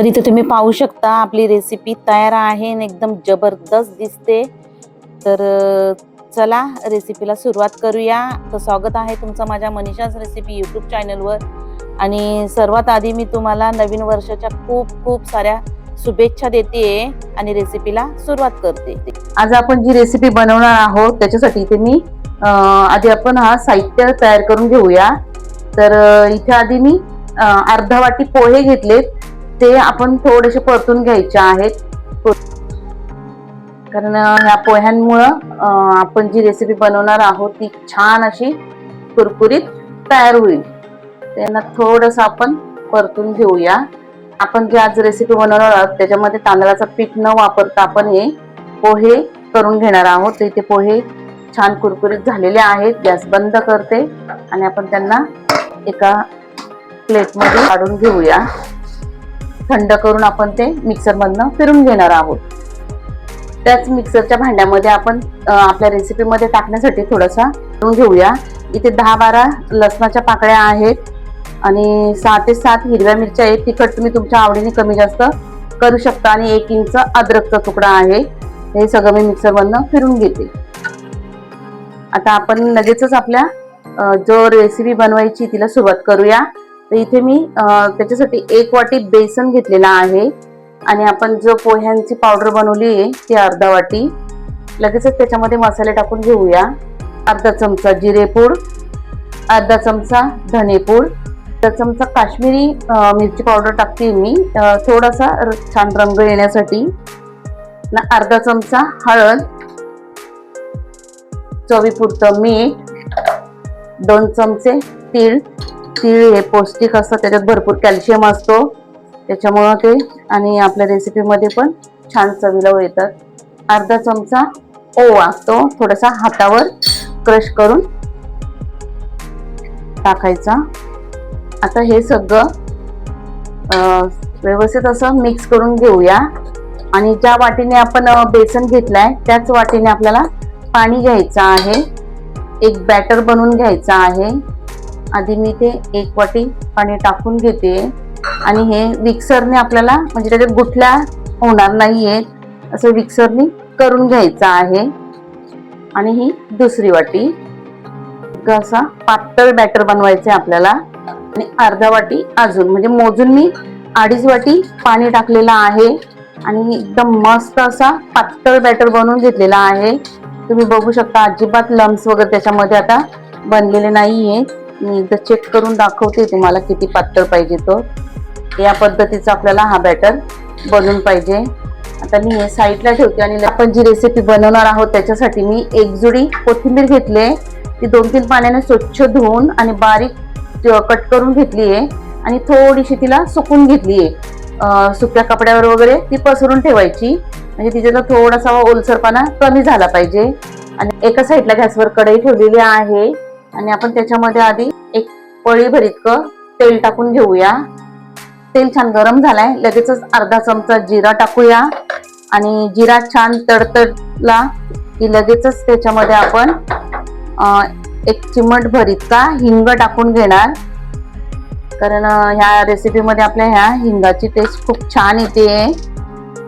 तर इथे तुम्ही पाहू शकता आपली रेसिपी तयार आहे आणि एकदम जबरदस्त दिसते. तर चला रेसिपीला सुरुवात करूया. तर स्वागत आहे तुमचं माझ्या मनीषाच रेसिपी यूट्यूब चॅनलवर आणि सर्वात आधी मी तुम्हाला नवीन वर्षाच्या खूप खूप साऱ्या शुभेच्छा देते आणि रेसिपीला सुरुवात करते. आज आपण जी रेसिपी बनवणार आहोत त्याच्यासाठी इथे मी आधी आपण हा साहित्य तयार करून घेऊया. तर इथे आधी मी अर्धा वाटी पोहे घेतलेत. ते आपण थोडेसे परतून घ्यायचे आहेत. कारण ह्या पोह्यांमुळं आपण जी रेसिपी बनवणार आहोत ती छान अशी कुरकुरीत तयार होईल. त्यांना थोडस आपण परतून घेऊया. आपण जी आज रेसिपी बनवणार आहोत त्याच्यामध्ये तांदळाचं पीठ न वापरता आपण हे पोहे करून घेणार आहोत. ते इथे पोहे छान कुरकुरीत झालेले आहेत गॅस बंद करते आणि आपण त्यांना एका प्लेटमध्ये काढून घेऊया. थंड करून आपण ते मिक्सरमधनं फिरून घेणार आहोत. त्याच मिक्सरच्या भांड्यामध्ये आपण आपल्या रेसिपीमध्ये टाकण्यासाठी थोडासा करून घेऊया. इथे दहा बारा लसणाच्या पाकळ्या आहेत आणि सहा ते सात हिरव्या मिरच्या आहेत. तिखट तुम्ही तुमच्या आवडीने कमी जास्त करू शकता आणि एक इंच अद्रकचा तुकडा आहे. हे सगळं मी मिक्सरमधनं फिरून घेते. आता आपण लगेचच आपल्या जो रेसिपी बनवायची तिला सुरुवात करूया. तर इथे मी त्याच्यासाठी एक वाटी बेसन घेतलेला आहे. आणि आपण जो पोह्यांची पावडर बनवली आहे ती अर्धा वाटी. लगेचच त्याच्यामध्ये मसाले टाकून घेऊया. अर्धा चमचा जिरेपूड अर्धा चमचा धनेपूड अर्धा चमचा काश्मीरी मिरची पावडर टाकते मी. थोडासा र- छान रंग येण्यासाठी. ना अर्धा चमचा हळद चवीपुरतं मीठ दोन चमचे तीळ तीळ हे पौष्टिक असतात त्याच्यात भरपूर कॅल्शियम असतो. त्याच्यामुळं ते आणि आपल्या रेसिपीमध्ये पण छान चवीला येतात अर्धा चमचा ओवा तो थोडासा हातावर क्रश करून टाकायचा. आता हे सगळं व्यवस्थित असं मिक्स करून घेऊया. आणि ज्या वाटीने आपण बेसन घेतलाय त्याच वाटीने आपल्याला पाणी घ्यायचं आहे. एक बॅटर बनवून घ्यायचा आहे. आधी मी ते एक वाटी पाणी टाकून घेते. आणि हे विक्सरने आपल्याला म्हणजे त्याच्यात गुठल्या होणार नाहीयेत असं विक्सरने करून घ्यायचं आहे. आणि ही दुसरी वाटी. असा पातळ बॅटर बनवायचं आहे आपल्याला. आणि अर्धा वाटी अजून म्हणजे मोजून मी अडीच वाटी पाणी टाकलेलं आहे. आणि एकदम मस्त असा पातळ बॅटर बनवून घेतलेला आहे. तुम्ही बघू शकता अजिबात लम्स वगैरे त्याच्यामध्ये आता बनलेले नाही आहे मी एकदा चेक करून दाखवते तुम्हाला किती पातळ पाहिजे तो. या पद्धतीचा आपल्याला हा बॅटर बनवून पाहिजे. आता मी हे साईडला ठेवते आणि आपण जी रेसिपी बनवणार आहोत त्याच्यासाठी मी एक जुडी कोथिंबीर घेतली ती दोन तीन पाण्याने स्वच्छ धुवून आणि बारीक कट करून घेतली आहे. आणि थोडीशी तिला सुकून घेतली आहे. सुक्या कपड्यावर वगैरे ती पसरून ठेवायची. म्हणजे तिच्याला थोडासा ओलसरपणा कमी झाला पाहिजे. आणि एका साईडला गॅसवर कढई ठेवलेली आहे. आणि आपण त्याच्यामध्ये आधी एक पळी भरीतकं तेल टाकून घेऊया. तेल छान गरम झालाय. लगेचच अर्धा चमचा जिरा टाकूया. आणि जिरा छान तडतडला की लगेचच त्याच्यामध्ये आपण एक चिमट भरीतचा हिंग टाकून घेणार. कारण ह्या रेसिपीमध्ये आपल्या ह्या हिंगाची टेस्ट खूप छान येते.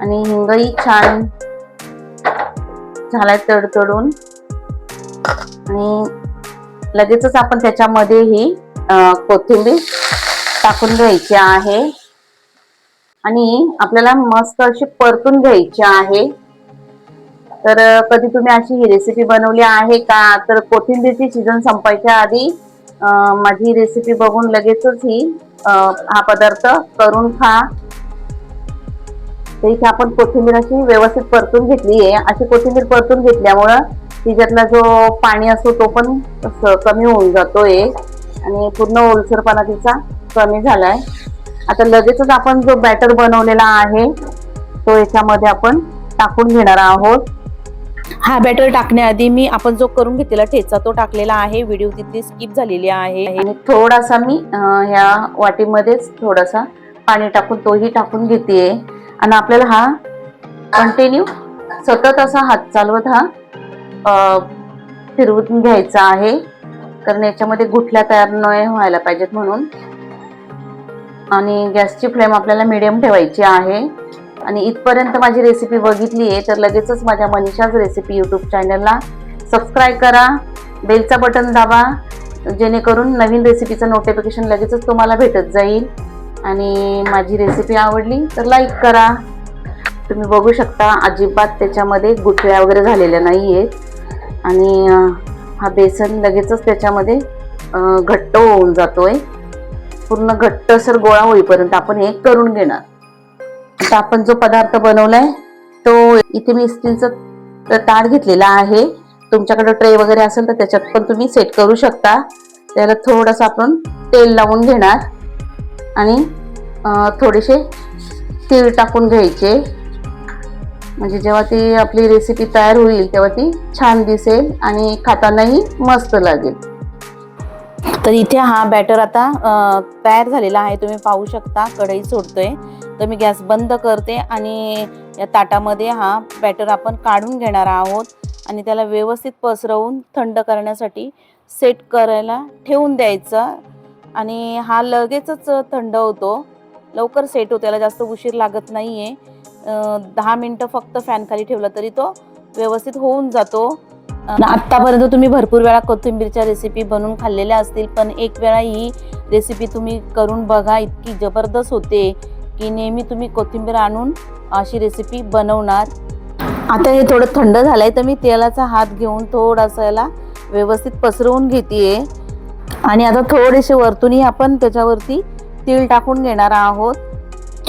आणि हिंगही छान झालाय तडतडून. आणि लगेचच आपण त्याच्यामध्ये ही कोथिंबीर टाकून घ्यायची आहे. आणि आपल्याला मस्त अशी परतून घ्यायची आहे. तर कधी तुम्ही अशी ही रेसिपी बनवली आहे का? तर कोथिंबीरची सीझन संपायच्या आधी माझी रेसिपी बघून लगेचच ही हा पदार्थ करून खा. तर इथे आपण कोथिंबीर अशी व्यवस्थित परतून घेतली आहे. अशी कोथिंबीर परतून घेतल्यामुळं तिच्यातला जो पाणी असतो तो पण कमी होऊन जातोय आणि पूर्ण ओलसरपणा तिचा कमी झालाय. आता लगेचच आपण जो बॅटर बनवलेला आहे तो याच्यामध्ये आपण टाकून घेणार आहोत. हा बॅटर टाकण्याआधी मी आपण जो करून घेतलेला ठेचा तो टाकलेला आहे. व्हिडिओ तिथे स्किप झालेली आहे. आणि थोडासा मी ह्या वाटीमध्येच थोडासा पाणी टाकून तोही टाकून घेते आणि आपल्याला हा कंटिन्यू सतत असा हात चालवत हा. फिरवून घ्यायचा आहे. कारण याच्यामध्ये गुठल्या तयार नाही व्हायला पाहिजेत म्हणून. आणि गॅसची फ्लेम आपल्याला मिडियम ठेवायची आहे. आणि इथपर्यंत माझी रेसिपी बघितली आहे तर लगेचच माझ्या मनीषाच रेसिपी यूट्यूब चॅनलला सबस्क्राईब करा. बेलचा बटन दाबा जेणेकरून नवीन रेसिपीचं नोटिफिकेशन लगेचच तुम्हाला भेटत जाईल. आणि माझी रेसिपी आवडली तर लाईक करा. तुम्ही बघू शकता अजिबात त्याच्यामध्ये गुठळ्या वगैरे झालेल्या नाही आहेत आणि हा बेसन लगेचच त्याच्यामध्ये घट्ट होऊन जातोय. पूर्ण घट्टसर गोळा होईपर्यंत हे एक करून घेणार. आता आपण जो पदार्थ बनवलाय तो इथे मी स्टीलचं ताट घेतलेला आहे. तुमच्याकडे ट्रे वगैरे असेल तर त्याच्यात पण तुम्ही सेट करू शकता. त्याला थोडंसं आपण तेल लावून घेणार. आणि थोडेसे तीळ टाकून घ्यायचे. म्हणजे जेव्हा ती आपली रेसिपी तयार होईल तेव्हा ती छान दिसेल आणि खातानाही मस्त लागेल. तर इथे हा बॅटर आता तयार झालेला आहे. तुम्ही पाहू शकता कढई सोडतोय. तर मी गॅस बंद करते आणि या ताटामध्ये हा बॅटर आपण काढून घेणार आहोत आणि त्याला व्यवस्थित पसरवून थंड करण्यासाठी सेट करायला ठेवून द्यायचा. आणि हा लगेचच थंड होतो. लवकर सेट होतो. त्याला जास्त उशीर लागत नाही आहे दहा मिनटं फक्त फॅनखाली ठेवला तरी तो व्यवस्थित होऊन जातो. आत्तापर्यंत तुम्ही भरपूर वेळा कोथिंबीरच्या रेसिपी बनवून खाल्लेल्या असतील पण एक वेळा ही रेसिपी तुम्ही करून बघा इतकी जबरदस्त होते की नेहमी तुम्ही कोथिंबीर आणून अशी रेसिपी बनवणार. आता हे थोडं थंड झालं आहे तर मी तेलाचा हात घेऊन थोडासा याला व्यवस्थित पसरवून घेते आणि आता थोडेसे वरतूनही आपण त्याच्यावरती तीळ टाकून घेणार आहोत.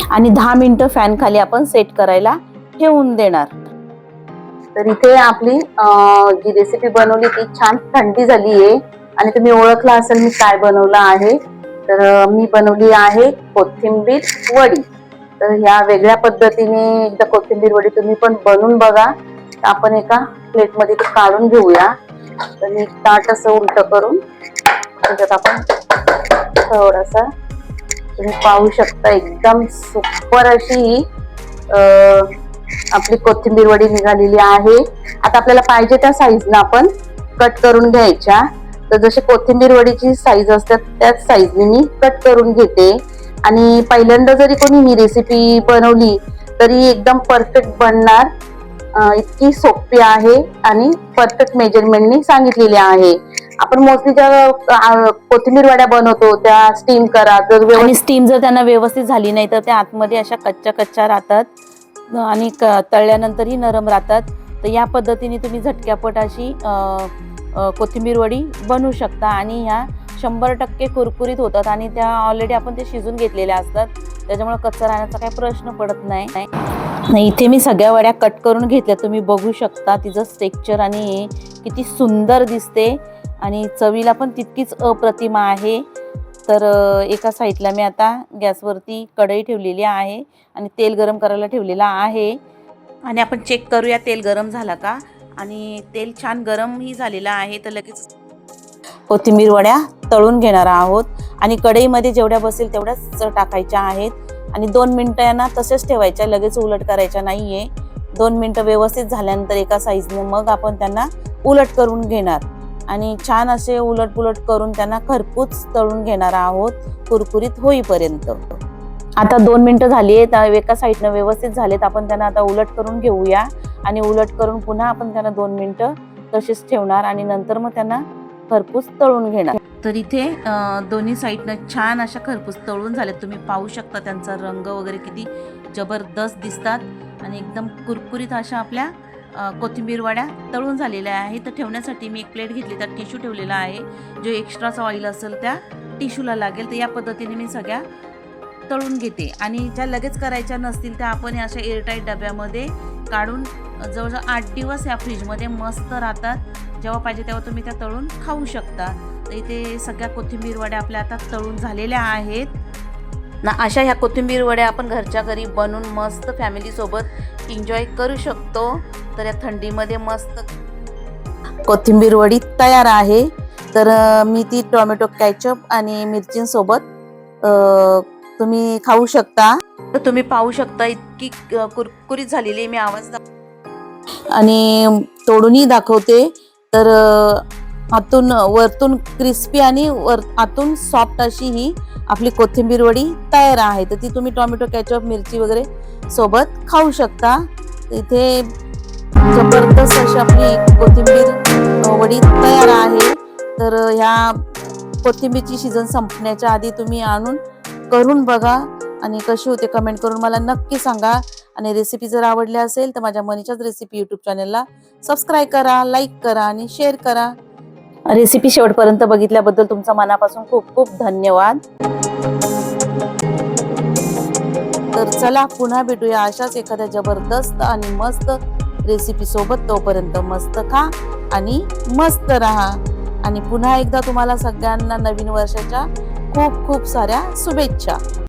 आणि दहा मिनटं फॅन खाली आपण सेट करायला ठेवून देणार. तर इथे आपली जी रेसिपी बनवली ती छान थंडी झाली आहे. आणि तुम्ही ओळखला असेल मी काय बनवलं आहे. तर मी बनवली आहे कोथिंबीर वडी. तर ह्या वेगळ्या पद्धतीने एकदा कोथिंबीर वडी तुम्ही पण बनवून बघा. आपण एका प्लेटमध्ये ते काढून घेऊया. तर मी ताट असं उलट करून त्याच्यात आपण थोडासा तुम्ही पाहू शकता एकदम सुपर अशी ही, आपली कोथिंबीर वडी निघालेली आहे. आता आपल्याला पाहिजे त्या साईजनं आपण कट करून घ्यायच्या. तर जशी कोथिंबीर वडीची साईज असतात त्याच साईजने मी कट करून घेते. आणि पहिल्यांदा जरी कोणी ही रेसिपी बनवली तरी एकदम परफेक्ट बनणार. इतकी सोपी आहे आणि परफेक्ट मेजरमेंटनी सांगितलेली आहे. आपण मोस्टली ज्या कोथिंबीर वड्या बनवतो त्या स्टीम करा. जर आणि स्टीम जर त्यांना व्यवस्थित झाली नाही तर त्या आतमध्ये अशा कच्च्या कच्च्या राहतात. आणि क तळल्यानंतरही नरम राहतात. तर या पद्धतीने तुम्ही झटक्यापट अशी कोथिंबीर वडी बनवू शकता. आणि ह्या शंभर टक्के कुरकुरीत होतात. आणि त्या ऑलरेडी आपण ते शिजून घेतलेल्या असतात. त्याच्यामुळे कच्चा राहण्याचा काही प्रश्न पडत नाही. नाही, इथे मी सगळ्या वड्या कट करून घेतल्या. तुम्ही बघू शकता तिचं स्ट्रेक्चर आणि हे किती सुंदर दिसते. आणि चवीला पण तितकीच अप्रतिमा आहे. तर एका साईडला मी आता गॅसवरती कढई ठेवलेली आहे आणि तेल गरम करायला ठेवलेलं आहे. आणि आपण चेक करूया तेल गरम झाला का? आणि तेल छान गरमही झालेलं आहे तर लगेच कोथिंबीर वड्या तळून घेणार आहोत. आणि कढईमध्ये जेवढ्या बसेल तेवढ्याच टाकायच्या आहेत. आणि दोन मिनटं यांना तसेच ठेवायच्या लगेच उलट करायच्या नाही आहे दोन मिनटं व्यवस्थित झाल्यानंतर एका साईजने मग आपण त्यांना उलट करून घेणार. आणि छान असे उलटपुलट करून त्यांना खरपूस तळून घेणार आहोत कुरकुरीत होईपर्यंत. आता दोन मिनटं झाली आहेत एका साईडनं व्यवस्थित झालेत. आपण त्यांना आता उलट करून घेऊया आणि उलट करून पुन्हा आपण त्यांना दोन मिनटं तसेच ठेवणार आणि नंतर मग त्यांना खरपूस तळून घेणार. तर इथे दोन्ही साईडनं छान अशा खरपूस तळून झाल्यात तुम्ही पाहू शकता त्यांचा रंग वगैरे किती जबरदस्त दिसतात आणि एकदम कुरकुरीत अशा आपल्या कोथिंबीर वड्या तळून झालेल्या आहे तर ठेवण्यासाठी मी एक प्लेट घेतली. त्यात टिश्यू ठेवलेला आहे. जो एक्स्ट्राचा ऑइल असेल त्या टिश्यूला लागेल. तर या पद्धतीने मी सगळ्या तळून घेते. आणि ज्या लगेच करायच्या नसतील त्या आपण अशा एअरटाईट डब्यामध्ये काढून जवळजवळ आठ दिवस या फ्रीजमध्ये मस्त राहतात. जेव्हा पाहिजे तेव्हा तुम्ही त्या तळून खाऊ शकता. तर इथे सगळ्या कोथिंबीर वड्या आपल्या आता तळून झालेल्या आहेत. ना अशा ह्या कोथिंबीर वड्या आपण घरच्या घरी बनवून मस्त फॅमिलीसोबत एन्जॉय करू शकतो. तर या थंडीमध्ये मस्त कोथिंबीर वडी तयार आहे. तर मी ती टोमॅटो कॅचअप आणि मिरचींसोबत तुम्ही खाऊ शकता. तर तुम्ही पाहू शकता इतकी कुरकुरीत झालेली आहे. मी आवाज आणि तोडूनही दाखवते. तर आतून वरतून क्रिस्पी आणि वर आतून सॉफ्ट अशी ही आपली कोथिंबीर वडी तयार आहे. तर ती तुम्ही टोमॅटो कॅचअप मिरची वगैरे सोबत खाऊ शकता. इथे जबरदस्त अशी आपली कोथिंबीर वडी तयार आहे. तर ह्या कोथिंबीरची सीझन संपण्याच्या आधी तुम्ही आणून करून बघा. आणि कशी होते कमेंट करून मला नक्की सांगा. आणि रेसिपी जर आवडली असेल तर माझ्या मनीच्याच रेसिपी युट्यूब चॅनलला सबस्क्राईब करा लाईक करा आणि शेअर करा. रेसिपी शेवटपर्यंत बघितल्याबद्दल तुमचा मनापासून खूप खूप धन्यवाद. तर चला पुन्हा भेटूया अशाच एखाद्या जबरदस्त आणि मस्त रेसिपी सोबत तोपर्यंत मस्त खा आणि मस्त राहा. आणि पुन्हा एकदा तुम्हाला सगळ्यांना नवीन वर्षाच्या खूप खूप साऱ्या शुभेच्छा.